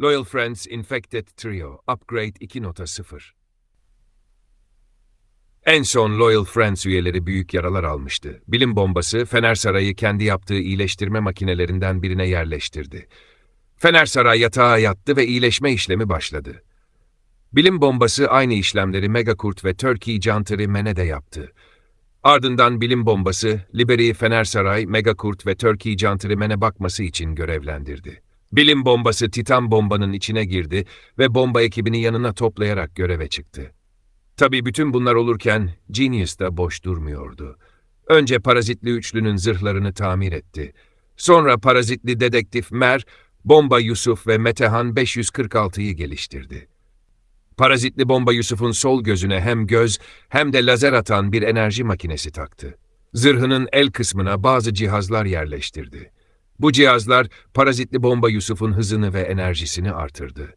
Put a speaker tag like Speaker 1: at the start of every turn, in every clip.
Speaker 1: Loyal Friends Infected Trio Upgrade 2.0 En son Loyal Friends üyeleri büyük yaralar almıştı. Bilim bombası Fener Sarayı kendi yaptığı iyileştirme makinelerinden birine yerleştirdi. Fener Saray yatağa yattı ve iyileşme işlemi başladı. Bilim bombası aynı işlemleri Megakurt ve Turkey Jantırı Mene de yaptı. Ardından bilim bombası Liberi'yi Fener Saray, Megakurt ve Turkey Jantırı Mene bakması için görevlendirdi. Bilim bombası Titan bombanın içine girdi ve bomba ekibini yanına toplayarak göreve çıktı. Tabii bütün bunlar olurken Genius da boş durmuyordu. Önce parazitli üçlünün zırhlarını tamir etti. Sonra parazitli dedektif Mer, Bomba Yusuf ve Metehan 546'yı geliştirdi. Parazitli Bomba Yusuf'un sol gözüne hem göz hem de lazer atan bir enerji makinesi taktı. Zırhının el kısmına bazı cihazlar yerleştirdi. Bu cihazlar parazitli Bomba Yusuf'un hızını ve enerjisini artırdı.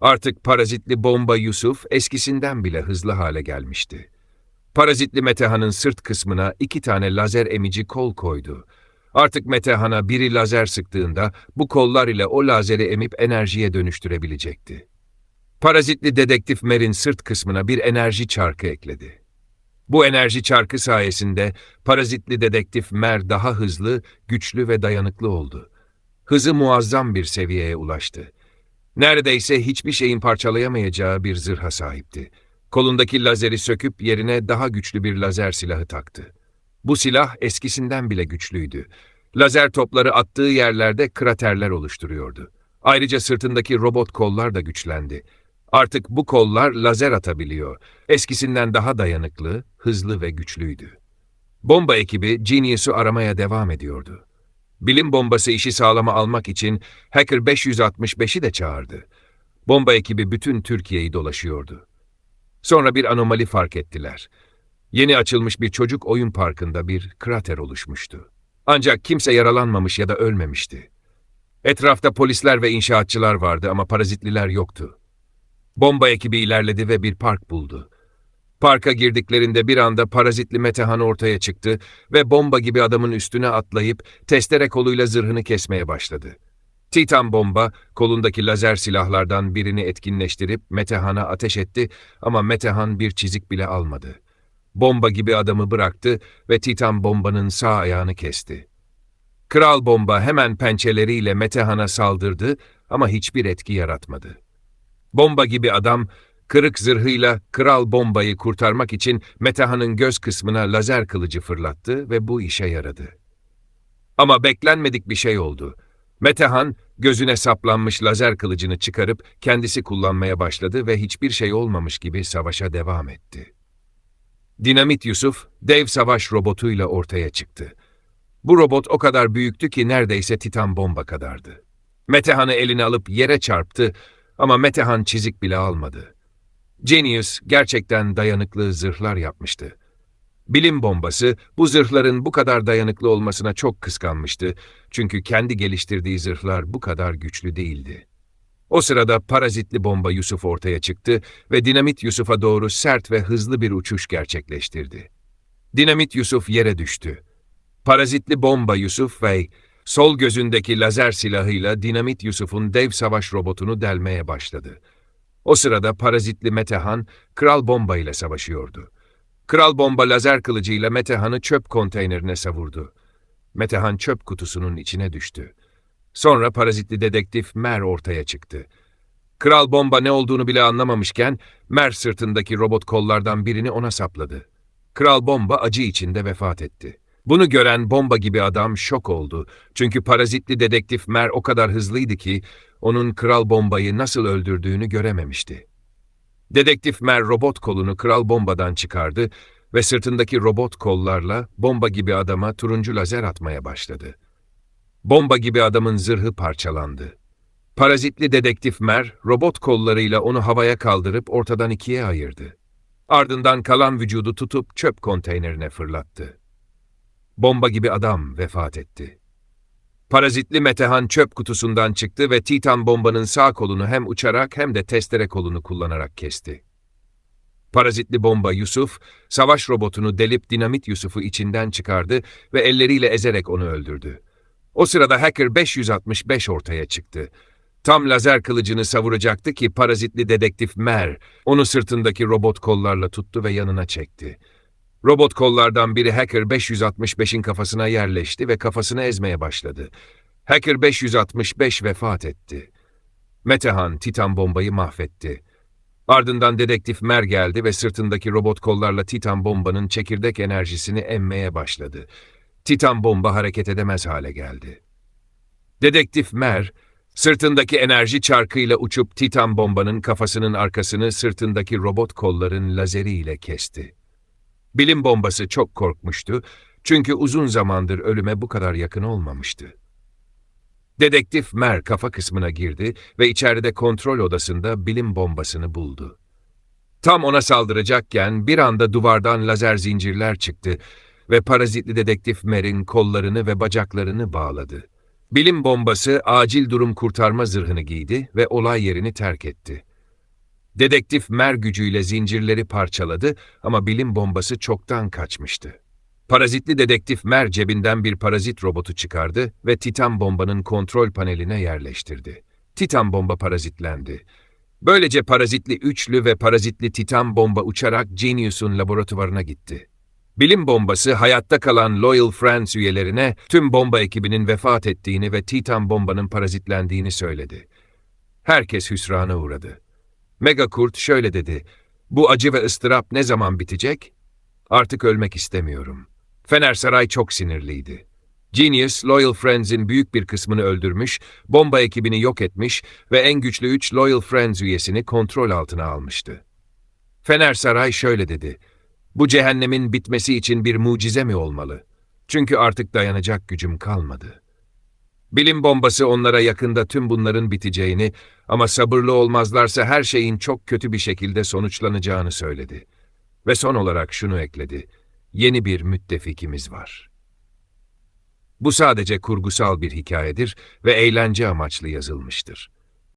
Speaker 1: Artık parazitli Bomba Yusuf eskisinden bile hızlı hale gelmişti. Parazitli Metehan'ın sırt kısmına iki tane lazer emici kol koydu. Artık Metehan'a biri lazer sıktığında bu kollar ile o lazeri emip enerjiye dönüştürebilecekti. Parazitli dedektif Mer'in sırt kısmına bir enerji çarkı ekledi. Bu enerji çarkı sayesinde parazitli dedektif Mer daha hızlı, güçlü ve dayanıklı oldu. Hızı muazzam bir seviyeye ulaştı. Neredeyse hiçbir şeyin parçalayamayacağı bir zırha sahipti. Kolundaki lazeri söküp yerine daha güçlü bir lazer silahı taktı. Bu silah eskisinden bile güçlüydü. Lazer topları attığı yerlerde kraterler oluşturuyordu. Ayrıca sırtındaki robot kollar da güçlendi. Artık bu kollar lazer atabiliyor. Eskisinden daha dayanıklı, hızlı ve güçlüydü. Bomba ekibi Genius'u aramaya devam ediyordu. Bilim bombası işi sağlama almak için Hacker 565'i de çağırdı. Bomba ekibi bütün Türkiye'yi dolaşıyordu. Sonra bir anomali fark ettiler. Yeni açılmış bir çocuk oyun parkında bir krater oluşmuştu. Ancak kimse yaralanmamış ya da ölmemişti. Etrafta polisler ve inşaatçılar vardı ama parazitliler yoktu. Bomba ekibi ilerledi ve bir park buldu. Parka girdiklerinde bir anda parazitli Metehan ortaya çıktı ve bomba gibi adamın üstüne atlayıp testere koluyla zırhını kesmeye başladı. Titan bomba kolundaki lazer silahlardan birini etkinleştirip Metehan'a ateş etti ama Metehan bir çizik bile almadı. Bomba gibi adamı bıraktı ve Titan bombanın sağ ayağını kesti. Kral bomba hemen pençeleriyle Metehan'a saldırdı ama hiçbir etki yaratmadı. Bomba gibi adam kırık zırhıyla kral bombayı kurtarmak için Metehan'ın göz kısmına lazer kılıcı fırlattı ve bu işe yaradı. Ama beklenmedik bir şey oldu. Metehan gözüne saplanmış lazer kılıcını çıkarıp kendisi kullanmaya başladı ve hiçbir şey olmamış gibi savaşa devam etti. Dinamit Yusuf dev savaş robotuyla ortaya çıktı. Bu robot o kadar büyüktü ki neredeyse Titan bomba kadardı. Metehan'ı eline alıp yere çarptı ama Metehan çizik bile almadı. Genius gerçekten dayanıklı zırhlar yapmıştı. Bilim bombası bu zırhların bu kadar dayanıklı olmasına çok kıskanmıştı çünkü kendi geliştirdiği zırhlar bu kadar güçlü değildi. O sırada parazitli bomba Yusuf ortaya çıktı ve dinamit Yusuf'a doğru sert ve hızlı bir uçuş gerçekleştirdi. Dinamit Yusuf yere düştü. Parazitli bomba Yusuf ve sol gözündeki lazer silahıyla dinamit Yusuf'un dev savaş robotunu delmeye başladı. O sırada parazitli Metehan, Kral Bomba ile savaşıyordu. Kral Bomba lazer kılıcıyla Metehan'ı çöp konteynerine savurdu. Metehan çöp kutusunun içine düştü. Sonra parazitli dedektif Mer ortaya çıktı. Kral Bomba ne olduğunu bile anlamamışken Mer sırtındaki robot kollardan birini ona sapladı. Kral Bomba acı içinde vefat etti. Bunu gören bomba gibi adam şok oldu. Çünkü parazitli dedektif Mer o kadar hızlıydı ki onun Kral Bomba'yı nasıl öldürdüğünü görememişti. Dedektif Mer robot kolunu Kral Bomba'dan çıkardı ve sırtındaki robot kollarla bomba gibi adama turuncu lazer atmaya başladı. Bomba gibi adamın zırhı parçalandı. Parazitli dedektif Mer, robot kollarıyla onu havaya kaldırıp ortadan ikiye ayırdı. Ardından kalan vücudu tutup çöp konteynerine fırlattı. Bomba gibi adam vefat etti. Parazitli Metehan çöp kutusundan çıktı ve Titan bombanın sağ kolunu hem uçarak hem de testere kolunu kullanarak kesti. Parazitli bomba Yusuf, savaş robotunu delip dinamit Yusuf'u içinden çıkardı ve elleriyle ezerek onu öldürdü. O sırada Hacker 565 ortaya çıktı. Tam lazer kılıcını savuracaktı ki parazitli dedektif Mer onu sırtındaki robot kollarla tuttu ve yanına çekti. Robot kollardan biri Hacker 565'in kafasına yerleşti ve kafasını ezmeye başladı. Hacker 565 vefat etti. Metehan Titan bombayı mahvetti. Ardından dedektif Mer geldi ve sırtındaki robot kollarla Titan bombanın çekirdek enerjisini emmeye başladı. Titan bomba hareket edemez hale geldi. Dedektif Mer, sırtındaki enerji çarkıyla uçup Titan bombanın kafasının arkasını sırtındaki robot kolların lazeriyle kesti. Bilim bombası çok korkmuştu çünkü uzun zamandır ölüme bu kadar yakın olmamıştı. Dedektif Mer kafa kısmına girdi ve içeride kontrol odasında bilim bombasını buldu. Tam ona saldıracakken bir anda duvardan lazer zincirler çıktı ve parazitli dedektif Mer'in kollarını ve bacaklarını bağladı. Bilim bombası acil durum kurtarma zırhını giydi ve olay yerini terk etti. Dedektif Mer gücüyle zincirleri parçaladı ama bilim bombası çoktan kaçmıştı. Parazitli dedektif Mer cebinden bir parazit robotu çıkardı ve Titan bombanın kontrol paneline yerleştirdi. Titan bomba parazitlendi. Böylece parazitli üçlü ve parazitli Titan bomba uçarak Genius'un laboratuvarına gitti. Bilim bombası hayatta kalan Loyal Friends üyelerine tüm bomba ekibinin vefat ettiğini ve Titan bombanın parazitlendiğini söyledi. Herkes hüsrana uğradı. Megakurt şöyle dedi, bu acı ve ıstırap ne zaman bitecek? Artık ölmek istemiyorum. Fener Saray çok sinirliydi. Genius, Loyal Friends'in büyük bir kısmını öldürmüş, bomba ekibini yok etmiş ve en güçlü üç Loyal Friends üyesini kontrol altına almıştı. Fener Saray şöyle dedi, bu cehennemin bitmesi için bir mucize mi olmalı? Çünkü artık dayanacak gücüm kalmadı. Bilim bombası onlara yakında tüm bunların biteceğini ama sabırlı olmazlarsa her şeyin çok kötü bir şekilde sonuçlanacağını söyledi. Ve son olarak şunu ekledi. Yeni bir müttefikimiz var. Bu sadece kurgusal bir hikayedir ve eğlence amaçlı yazılmıştır.